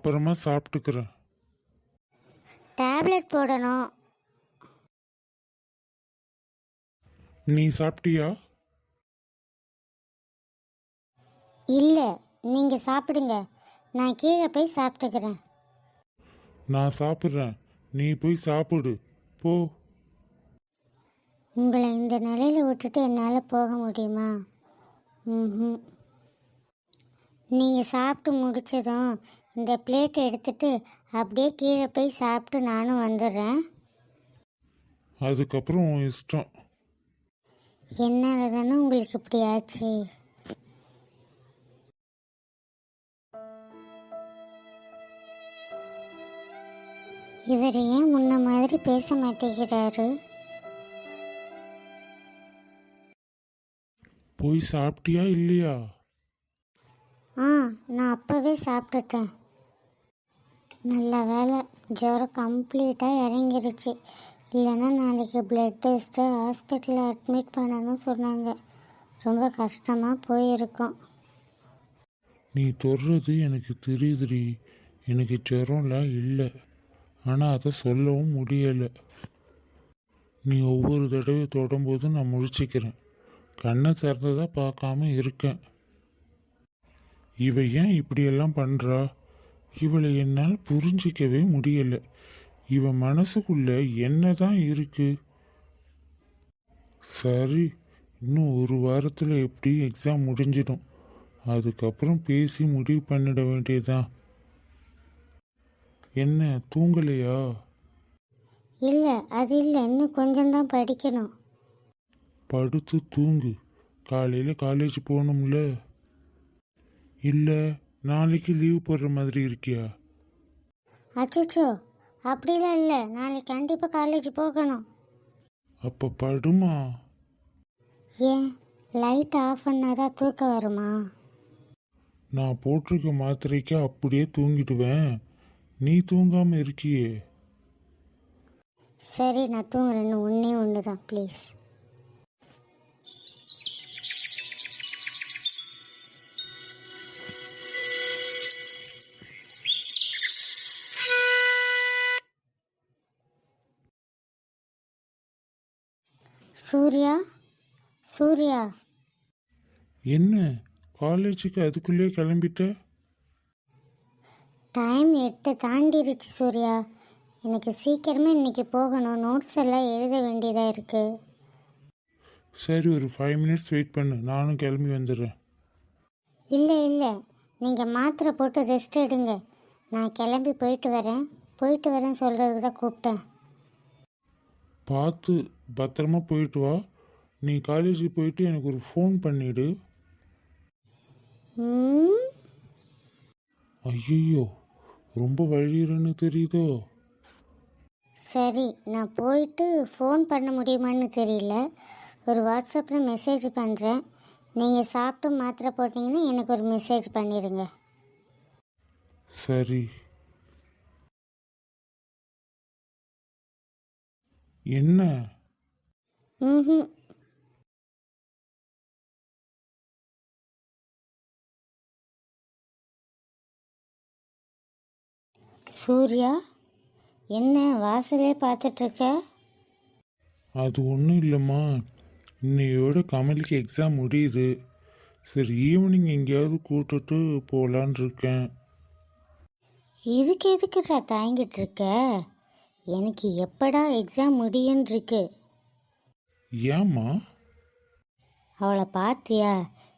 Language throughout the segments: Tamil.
அப்புறமா சாப்பிட்டுக்கிறேன். டேப்லெட் போடணும். நீ சாப்பிட்டியா? இல்லை நீங்கள் சாப்பிடுங்க. நான் கீழே போய் சாப்பிட்டுக்கிறேன். நான் சாப்பிட்றேன். நீ போய் சாப்பிடு. போ. உங்களை இந்த நிலையில் விட்டுட்டு என்னால் போக முடியுமா? ம் நீங்கள் சாப்பிட்டு முடிச்சதும் இந்த பிளேட்டை எடுத்துட்டு அப்படியே கீழே போய் சாப்பிட்டு நானும் வந்துடுறேன். அதுக்கப்புறம் உன் இஷ்டம். என்னால் தானே உங்களுக்கு இப்படி ஆச்சு? இவர் ஏன் முன்ன மாதிரி பேச மாட்டேங்கிறாரு? போய் சாப்பிட்டியா இல்லையா? ஆ நான் அப்போவே சாப்பிட்டுட்டேன். நல்ல வேலை. ஜுரம் கம்ப்ளீட்டாக இறங்கிருச்சு. இல்லைன்னா நாளைக்கு பிளட் டெஸ்ட்டு ஹாஸ்பிட்டலில் அட்மிட் பண்ணணும்னு சொன்னாங்க. ரொம்ப கஷ்டமாக போயிருக்கோம். நீ தொடுறது எனக்கு தெரியுதுடி. எனக்கு ஜுரம்லாம் இல்லை. ஆனால் அதை சொல்லவும் முடியலை. நீ ஒவ்வொரு தடவை தொடும்போது நான் முழிச்சிக்கிறேன். கண்ணை திறந்ததாக பார்க்காம இருக்கேன். இவ ஏன் இப்படியெல்லாம் பண்ணுறா இவளை என்னால் புரிஞ்சிக்கவே முடியல. இவ மனசுக்குள்ள என்னதான் இருக்கு? சரி இன்னும் ஒரு வாரத்தில் எப்படி எக்ஸாம் முடிஞ்சிடும்? அதுக்கப்புறம் பேசி முடிவு பண்ணிட வேண்டியதுதான் என்ன தூங்கலையா? இல்லை அது இல்லை. இன்னும் கொஞ்சம்தான் படிக்கணும். படுத்து தூங்கு. காலையில் காலேஜ் போகணும்ல. இல்லை நாளைக்கு லீவ் போடுற மாதிரி இருக்கியா? அச்சச்சோ அப்படிலாம் இல்லை. நாளைக்கு கண்டிப்பாக காலேஜ் போகணும். அப்போ படுமா? ஏன்? லைட் ஆஃப் பண்ணாதான் தூக்கம் வருமா? நான் போட்டிருக்க மாத்திரைக்கு அப்படியே தூங்கிடுவேன். நீ தூங்காம இருக்கியே. சரி நான் தூங்குறேன். இன்னும் ஒன்றே ஒன்று தான் ப்ளீஸ் சூர்யா? சூர்யா? என்ன? காலேஜுக்கு அதுக்குள்ளே கிளம்பிட்ட? டைம் எட்டு தாண்டிருச்சு சூர்யா. எனக்கு சீக்கிரமே இன்னைக்கு போகணும். நோட்ஸ் எல்லாம் எழுத வேண்டியதாக இருக்குது சரி ஒரு ஃபைவ் மினிட்ஸ் வெயிட் பண்ணு. நானும் கிளம்பி வந்துடுறேன். இல்லை இல்லை. நீங்கள் மாத்திரை போட்டு ரெஸ்ட் எடுங்க. நான் கிளம்பி போயிட்டு வரேன். போயிட்டு வரேன் சொல்கிறதுக்கு தான் கூப்பிட்டேன். பார்த்து பத்திரமா போயிட்டு வா. நீ காலேஜுக்கு போயிட்டு எனக்கு ஒரு ஃபோன் பண்ணிடு. ஐயோ ரொம்ப வழிகிறன்னு தெரியுதோ? சரி நான் போயிட்டு ஃபோன் பண்ண முடியுமான்னு தெரியல. ஒரு வாட்ஸ்அப்பில் மெசேஜ் பண்ணுறேன் நீங்கள் சாப்பிட்டு மாத்திரை போட்டிங்கன்னா எனக்கு ஒரு மெசேஜ் பண்ணிடுங்க. சரி. என்ன? ம் சூர்யா என்ன வாசலே பார்த்துட்ருக்க? அது ஒன்றும் இல்லைம்மா. இன்னையோட கமலுக்கு எக்ஸாம் முடியுது. சரி ஈவினிங் எங்கேயாவது கூட்டிட்டு போகலான் இருக்கேன் இதுக்கு எதுக்குடா தாங்கிட்டு இருக்க எனக்கு எப்படா எக்ஸாம் முடியும்னு இருக்கு ஏம்மா? அவளை பார்த்தியா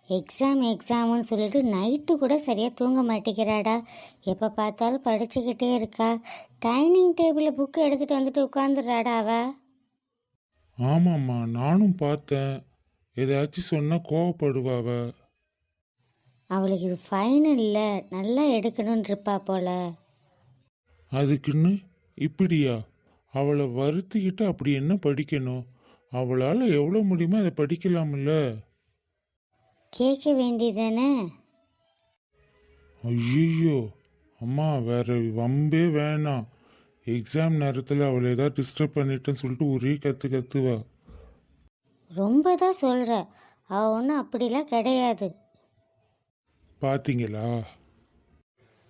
எக்ஸாம் எக்ஸாம்னு சொல்லிட்டு நைட்டு கூட சரியாக தூங்க மாட்டேங்கிறாடா. எப்போ பார்த்தாலும் படிச்சுக்கிட்டே இருக்கா. டைனிங் டேபிளில் புக்கு எடுத்துகிட்டு வந்துட்டு உட்காந்துடுறாடா அவ. ஆமாம்மா நானும் பார்த்தேன். ஏதாச்சும் சொன்னால் கோவப்படுவாவ அவளுக்கு இது ஃபைனலில் நல்லா எடுக்கணும்னு இருப்பா போல. அதுக்குன்னு இப்படியா? அவளை வருத்திக்கிட்டு அப்படி என்ன படிக்கணும்? அவளால் எவ்வளோ முடியுமோ அதை படிக்கலாம்ல. கேட்க வேண்டியதானே ஐயோ அம்மா வேற வம்பே வேணாம். எக்ஸாம் நேரத்தில் அவளை ஏதாவது டிஸ்டர்ப் பண்ணிட்டேன்னு சொல்லிட்டு ஒரே கத்து கத்துவா. ரொம்ப தான் சொல்கிற அவள் ஒன்றும் அப்படிலாம் கிடையாது. பார்த்தீங்களா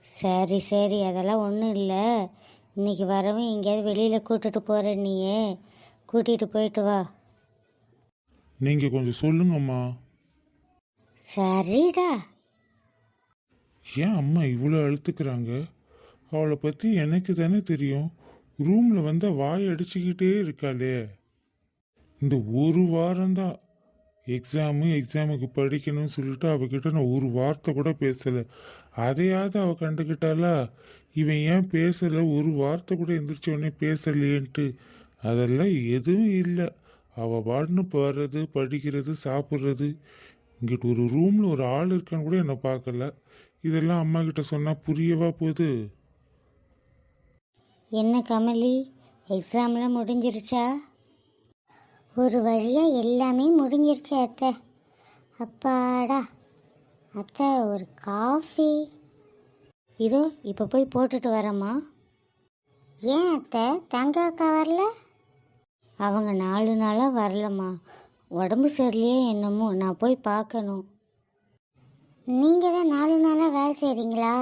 சரி சரி அதெல்லாம் ஒன்றும் இல்லை. இன்னைக்கு வரவும் எங்கேயாவது வெளியில் கூட்டிட்டு போகிற நீயே. கூட்டிகிட்டு போயிட்டு வா. நீங்கள் கொஞ்சம் சொல்லுங்கம்மா. சரிடா. ஏன் அம்மா இவ்வளோ அழுத்துக்கிறாங்க? அவளை பற்றி எனக்கு தானே தெரியும். ரூமில் வந்த வாய் அடிச்சுக்கிட்டே இருக்காளே. இந்த ஒரு வாரம்தான் எக்ஸாமு எக்ஸாமுக்கு படிக்கணும்னு சொல்லிட்டு அவகிட்ட நான் ஒரு வார்த்தை கூட பேசலை. அதையாவது அவள் கண்டுக்கிட்டாளா இவன் ஏன் பேசலை? ஒரு வார்த்தை கூட எந்திரிச்ச உடனே பேசலையேன்ட்டு. அதெல்லாம் எதுவும் இல்லை. அவள் பாட்டுன்னு போகிறது படிக்கிறது சாப்பிட்றது. இங்கிட்ட ஒரு ரூமில் ஒரு ஆள் இருக்கான்னு கூட என்னை பார்க்கல. இதெல்லாம் அம்மா கிட்ட சொன்னால் புரியவா போகுது என்ன கமலி எக்ஸாம்லாம் முடிஞ்சிருச்சா? ஒரு வழியாக எல்லாமே முடிஞ்சிருச்சு அத்தை. அப்பாடா அத்தை ஒரு காஃபி இதோ இப்போ போய் போட்டுட்டு வரேம்மா. ஏன் அத்தை தங்க அக்கா வரல? அவங்க நாலு நாளாக வரலம்மா. உடம்பு சரியில்லையே என்னமோ நான் போய் பார்க்கணும். நீங்கள் தான் நாலு நாளாக வேலை செய்கிறீங்களா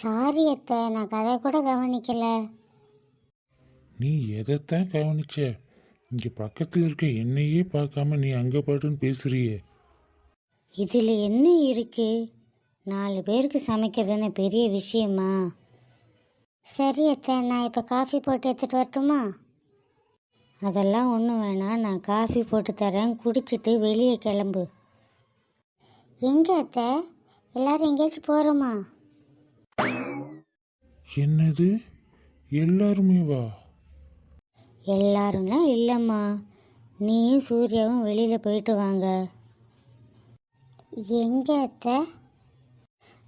சாரி அத்தை நான் கதை கூட கவனிக்கலை. நீ எதைத்தான் கவனிச்ச? இங்கே பக்கத்தில் இருக்க என்னையே பார்க்காம நீ அங்கே பாட்டுன்னு பேசுறியே. இதில் என்ன இருக்கு? நாலு பேருக்கு சமைக்கிறதுன்னு பெரிய விஷயமா? சரி அத்தை நான் இப்போ காஃபி போட்டு எடுத்துகிட்டு வரட்டுமா? அதெல்லாம் ஒன்றும் வேணாம். நான் காஃபி போட்டு தரேன். குடிச்சிட்டு வெளியே கிளம்பு. எங்கே அத்தை? எல்லாரும் எங்கேயாச்சும் போகிறோமா என்னது? எல்லாருமே வா. எல்லாரும்லாம் இல்லைம்மா. நீயும் சூர்யாவும் வெளியில் போயிட்டு வாங்க. எங்கே அத்தை?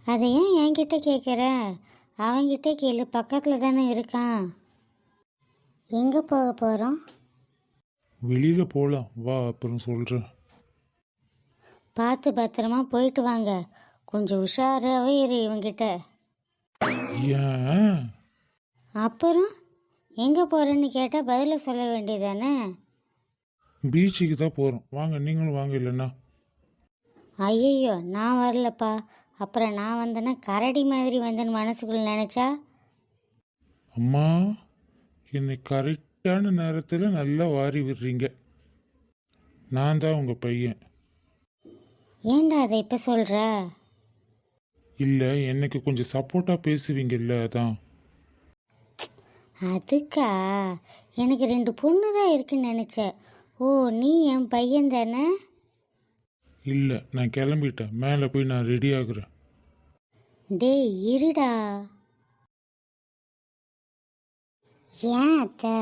அதை ஏன் என்கிட்ட கேட்குற அவன்கிட்ட கேளு. பக்கத்தில் தானே இருக்கான். எங்கே போக போகிறோம் வெளியில் போகலாம் வா அப்புறம் சொல்கிறேன் பார்த்து பத்திரமா போயிட்டு வாங்க. கொஞ்சம் உஷாராகவே இரு இவங்கிட்ட. ஏன்? அப்புறம்? எங்கே போகிறேன்னு கேட்டால் பதிலை சொல்ல வேண்டியதானே? பீச்சுக்கு தான் போகிறோம் வாங்க நீங்களும் வாங்க இல்லைன்னா. ஐயையோ நான் வரலப்பா. அப்புறம் நான் வந்தேன்னா கரடி மாதிரி வந்தேன்னு மனசுக்குள்ள நினச்சா? அம்மா என்னை கரெக்டான நேரத்தில் நல்லா வாரி விடுறீங்க. நான் தான் உங்கள் பையன். ஏன்டா அதை இப்போ சொல்கிற இல்லை எனக்கு கொஞ்சம் சப்போர்ட்டாக பேசுவீங்கல்ல அதான். அதுக்கா? எனக்கு ரெண்டு பொண்ணு தான் இருக்குன்னு நினச்சேன். ஓ நீ என் பையன் தானே? இல்லை நான் கிளம்பிட்டேன். மேலே போய் நான் ரெடி ஆகுறேன். டேய் இருடா. ஏன் அத்தை?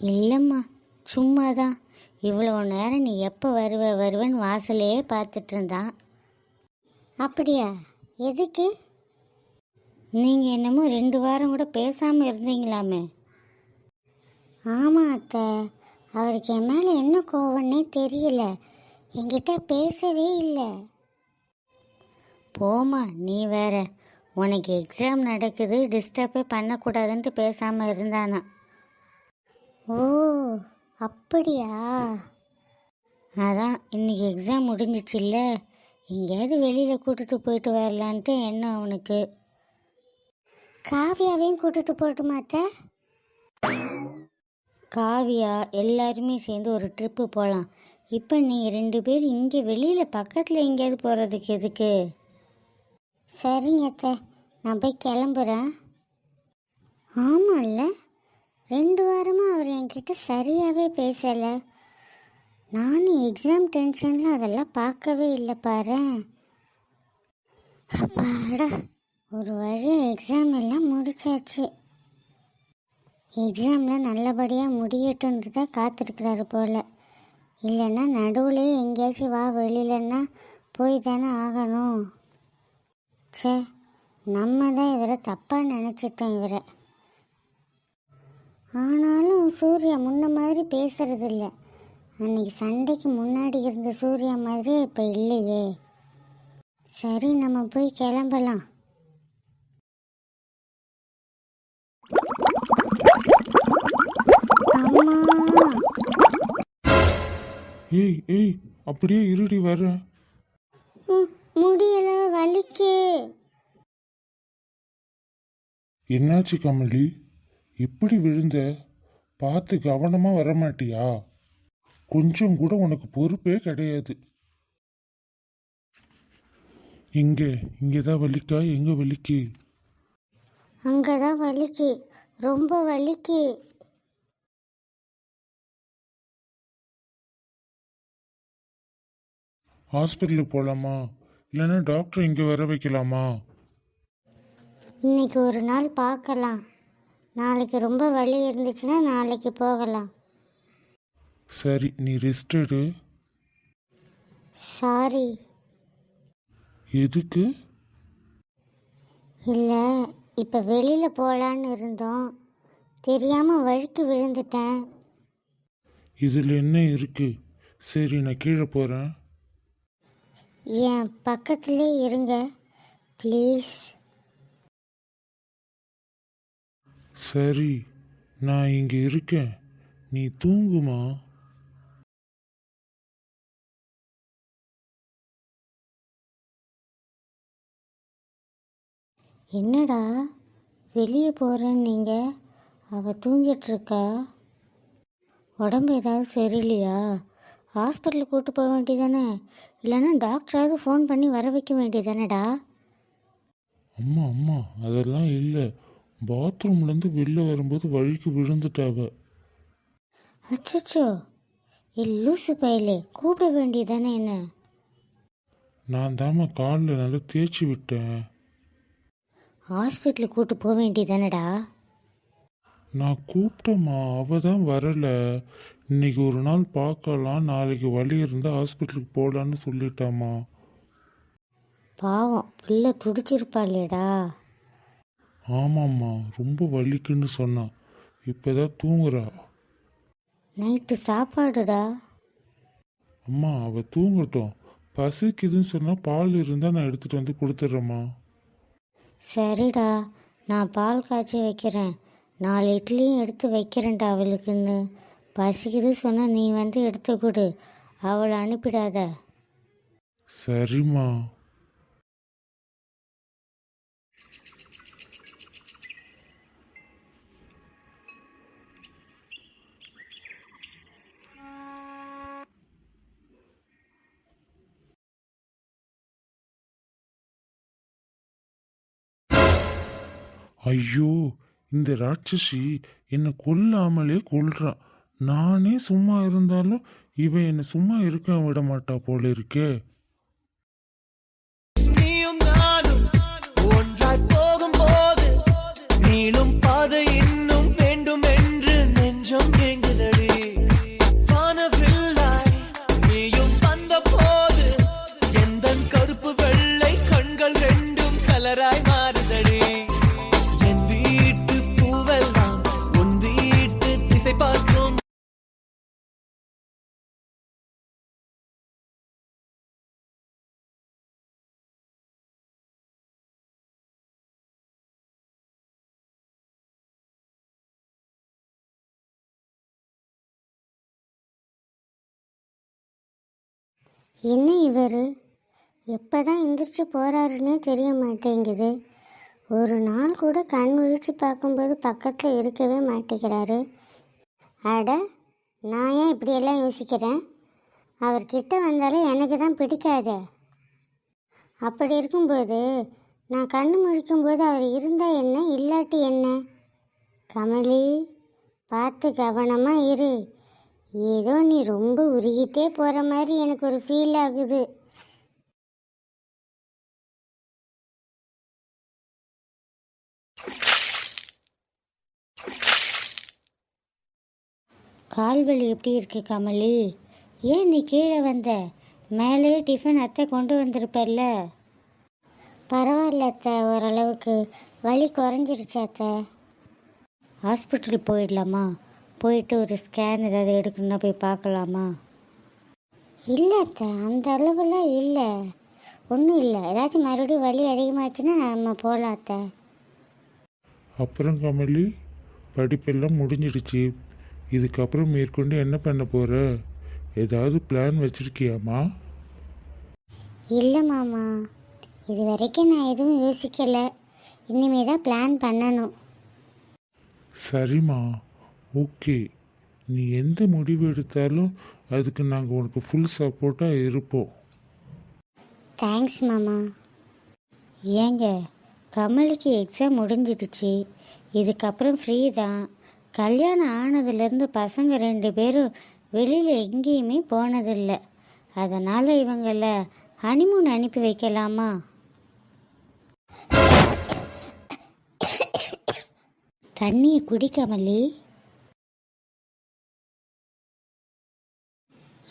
இல்லைம்மா சும்மா தான் இவ்வளோ நேரம் நீ எப்போ வருவ வருவன்னு வாசலையே பார்த்துட்டு இருந்தான் அப்படியா? எதுக்கு? நீங்கள் என்னமோ ரெண்டு வாரம் கூட பேசாமல் இருந்தீங்களாமே. ஆமாம் அத்தை. அவருக்கு என் மேலே என்ன கோவம்னே தெரியல. என்கிட்ட பேசவே இல்லை. போமா நீ வேற. உனக்கு எக்ஸாம் நடக்குது டிஸ்டர்பே பண்ணக்கூடாதுன்ட்டு பேசாமல் இருந்தானா. ஓ அப்படியா? அதான் இன்னைக்கு எக்ஸாம் முடிஞ்சிச்சுல்ல. எங்கேயாவது வெளியில் கூட்டிட்டு போயிட்டு வரலான்ட்டு எண்ணம் அவனுக்கு. காவியாவையும் கூட்டிட்டு போட்டுமாத்த காவியா எல்லாருமே சேர்ந்து ஒரு ட்ரிப்பு போகலாம் இப்போ நீங்கள் ரெண்டு பேர் இங்கே வெளியில் பக்கத்தில் எங்கேயாவது போகிறதுக்கு எதுக்கு? சரிங்க அத்தை. நான் போய் கிளம்புறேன். ஆமாம்ல ரெண்டு வாரமாக அவர் என்கிட்ட சரியாகவே பேசலை. நானும் எக்ஸாம் டென்ஷனில் அதெல்லாம் பார்க்கவே இல்லை பாரு. அப்பாடா ஒரு வழி எக்ஸாம் எல்லாம் முடிச்சாச்சு. எக்ஸாமில் நல்லபடியாக முடியட்டுன்றத காத்திருக்கிறாரு போல். இல்லைன்னா நடுவுலேயே எங்கேயாச்சும் வா வெளியிலன்னா போய் தானே ஆகணும். ச்சே நம்ம தான் இவரை தப்பாக நினச்சிட்டோம் இவரை. ஆனாலும் சூர்யா முன்ன மாதிரி பேசுறது இல்ல அன்னைக்கு சண்டைக்கு முன்னாடி இருந்த சூர்யா மாதிரியே இப்போ இல்லையே. சரி நம்ம போய் கிளம்பலாம். ஏய் ஏய் அப்படியே இருடி வர முடியல வலிக்கு. என்னாச்சு கமலி? எப்படி விழுந்த பார்த்து கவனமா வரமாட்டியா? கொஞ்சம் கூட உனக்கு பொறுப்பே கிடையாது. இங்க இங்கதான் வலிக்கா? எங்க வலிக்கு? அங்கதான் வலிக்கு. ரொம்ப வலிக்கு. ஹாஸ்பிட்டலுக்கு போலாமா? இல்லைன்னா டாக்டர் இங்க வர வைக்கலாமா? இன்னைக்கு ஒரு நாள் பார்க்கலாம். நாளைக்கு ரொம்ப வலி இருந்துச்சுன்னா நாளைக்கு போகலாம். சரி நீ ரெஸ்ட் எடு. சாரி எதுக்கு? இல்லை இப்போ வெளியில் போகலான்னு இருந்தோம். தெரியாமல் வழுக்கி விழுந்துட்டேன். இதுல என்ன இருக்கு? சரி நான் கீழே போறேன். என் பக்கத்திலே இருங்க. ப்ளீஸ் சரி நான் இங்க இருக்கேன். நீ தூங்குமா? என்னடா வெளியே போகிறேன்னு நீங்கள் அவள் தூங்கிட்டு இருக்கா உடம்பு ஏதாவது சரியில்லையா? ஹாஸ்பிட்டலுக்கு கூட்டு போக வேண்டியதானே? இல்லைன்னா டாக்டராவது ஃபோன் பண்ணி வர வைக்க வேண்டியதானேடா? அம்மா அம்மா அதெல்லாம் இல்லை. பாத்ரூம்லேருந்து வெளில வரும்போது வழிக்கு விழுந்துட்டாவ. அச்சச்சோ ஏ லூசு பயலே கூப்பிட வேண்டியதானே என்ன? நான் தாம்மா காலில் நல்லா தேய்ச்சி விட்டேன். ஹாஸ்பிட்டலுக்கு கூட்டு போக வேண்டியதானேடா? நான் கூப்பிட்டேம்மா அவ தான் வரல. இன்னைக்கு ஒரு நாள் பார்க்கலாம் நாளைக்கு வலி இருந்தால் ஹாஸ்பிட்டலுக்கு போகலான்னு சொல்லிட்டாம்மா. பாவம் பிள்ளை துடிச்சிருப்பாளேடா. ஆமாம்மா ரொம்ப வலிக்குன்னு சொன்னான் இப்போதான் தூங்குறா. நைட்டு சாப்பாடுடா? அம்மா அவ தூங்கட்டும். பசிக்குதுன்னு சொன்னால் பால் இருந்தால் நான் எடுத்துகிட்டு வந்து கொடுத்துட்றேம்மா. சரிடா நான் பால் காய்ச்சி வைக்கிறேன். நாலு இட்லியும் எடுத்து வைக்கிறேன்டா அவளுக்குன்னு. பசிக்குது சொன்னா நீ வந்து எடுத்து கொடு. அவளை அனுப்பிடாத. சரிம்மா. ஐயோ இந்த ராட்சசி என்னை கொல்லாமலே கொல்றான் நானே சும்மா இருந்தாலும் இவன் என்னை சும்மா இருக்க விட மாட்டா போல இருக்கே. என்ன இவர்? எப்போ தான் எந்திரிச்சு போகிறாருன்னே தெரிய மாட்டேங்குது ஒரு நாள் கூட கண் விழிச்சு பார்க்கும்போது பக்கத்தில் இருக்கவே மாட்டேங்கிறாரு. அட நான் ஏன் இப்படியெல்லாம் யோசிக்கிறேன்? அவர்கிட்ட வந்தாலே எனக்கு தான் பிடிக்காதே. அப்படி இருக்கும்போது நான் கண் முழிக்கும்போது அவர் இருந்தால் என்ன இல்லாட்டி என்ன? கமலி பார்த்து கவனமாக இரு. ஏதோ நீ ரொம்ப உருகிட்டே போகிற மாதிரி எனக்கு ஒரு ஃபீல் ஆகுது. கால்வலி எப்படி இருக்கு கமலி? ஏன் நீ கீழே வந்த? மேலே டிஃபன் அத்தை கொண்டு வந்திருப்பல்ல. பரவாயில்ல அத்தை ஓரளவுக்கு வலி குறைஞ்சிருச்சு அத்தை. ஹாஸ்பிட்டல் போயிடலாமா? போயிட்டு ஒரு ஸ்கேன் ஏதாவது எடுக்கணும்னா போய் பார்க்கலாமா? இல்லை அத்தை அந்த அளவுலாம் இல்லை. ஒன்றும் இல்லை. ஏதாச்சும் மறுபடியும் வலி அதிகமாச்சுன்னா நம்ம போகலாம் அத்தை. அப்புறம் கமலி படிப்பெல்லாம் முடிஞ்சிடுச்சு. இதுக்கப்புறம் மேற்கொண்டு என்ன பண்ண போற? ஏதாவது பிளான் வச்சிருக்கியாம்மா இல்லை மாமா. இது வரைக்கும் நான் எதுவும் யோசிக்கலை. இனிமே தான் பிளான் பண்ணணும். சரிம்மா. ஓகே நீ எந்த முடிவு எடுத்தாலும் அதுக்கு நாங்கள் உனக்கு ஃபுல் சப்போர்ட்டாக இருப்போம். தேங்க்ஸ் மாமா. ஏங்க கமலுக்கு எக்ஸாம் முடிஞ்சிடுச்சு. இதுக்கப்புறம் ஃப்ரீ தான். கல்யாணம் ஆனதுலேருந்து பசங்க ரெண்டு பேரும் வெளியில் எங்கேயுமே போனதில்லை. அதனால் இவங்கள ஹனிமூன் அனுப்பி வைக்கலாமா? தண்ணியை குடிக்கமல்லி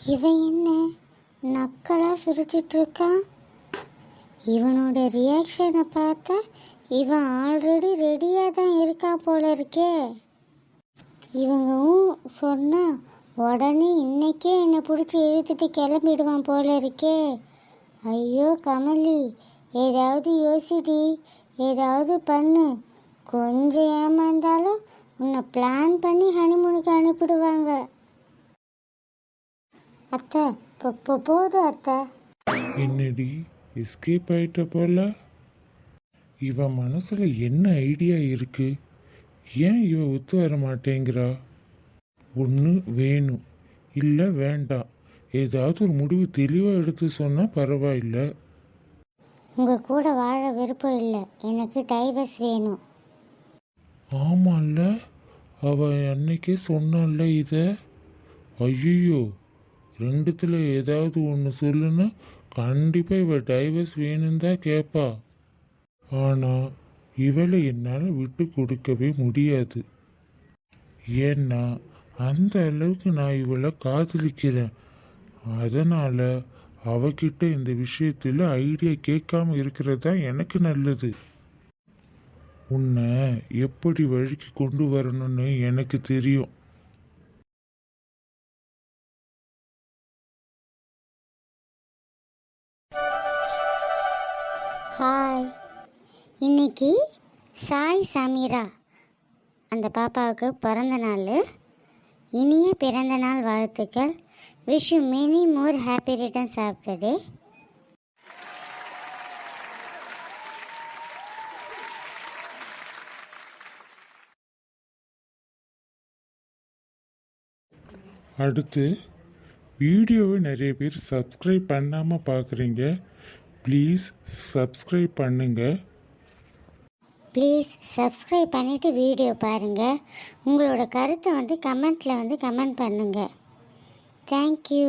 இவன் என்ன நக்கலாக சிரிச்சிட்ருக்கான் இவனோட ரியாக்ஷனை பார்த்தா இவன் ஆல்ரெடி ரெடியாக தான் இருக்கான் போல இருக்கே இவங்கவும் சொன்னால் உடனே இன்னைக்கே என்னை பிடிச்சி இழுத்துட்டு கிளம்பிடுவான் போல இருக்கே ஐயோ கமலி ஏதாவது யோசிடி ஏதாவது பண்ணு. கொஞ்சம் ஏமாந்தாலும் உன்னை பிளான் பண்ணி ஹனிமூனுக்கு அனுப்பிடுவாங்க. அத்தை இப்போ போதும் அத்தை. என்னடி எஸ்கேப் ஆயிட்ட போல? இவன் மனசுல என்ன ஐடியா இருக்கு? ஏன் இவ ஒத்து வர மாட்டேங்கிறா? ஒன்று வேணும் இல்லை வேண்டாம் ஏதாவது ஒரு முடிவு தெளிவாக எடுத்து சொன்னால் பரவாயில்ல. உங்கள் கூட வாழ விருப்பம் இல்லை. எனக்கு டைவர்ஸ் வேணும். ஆமால்ல அவ அன்னைக்கே சொன்னால இத? ஐயோ ரெண்டுத்தில் ஏதாவது ஒன்று சொல்லுன்னா கண்டிப்பாக இவள் டைவர்ஸ் வேணும் தான் கேட்பா ஆனால் இவளை என்னால் விட்டு கொடுக்கவே முடியாது. ஏன்னா அந்த அளவுக்கு நான் இவளை காதலிக்கிறேன். அதனால் அவகிட்ட இந்த விஷயத்தில் ஐடியா கேட்காம இருக்கிறது தான் எனக்கு நல்லது. உன்னை எப்படி வழிக்கு கொண்டு வரணும்னு எனக்கு தெரியும். ஹாய் இன்னைக்கு சாய் சமீரா அந்த பாப்பாவுக்கு பிறந்த நாள். இனிய பிறந்த நாள் வாழ்த்துக்கள். Wish you many more happy returns of the day அடுத்து வீடியோவை நிறைய பேர் சப்ஸ்கிரைப் பண்ணாமல் பார்க்குறீங்க ப்ளீஸ் சப்ஸ்கிரைப் பண்ணுங்க. ப்ளீஸ் சப்ஸ்கிரைப் பண்ணிவிட்டு வீடியோ பாருங்கள் உங்களோட கருத்தை வந்து கமெண்ட்டில் வந்து கமெண்ட் பண்ணுங்கள் தேங்க்யூ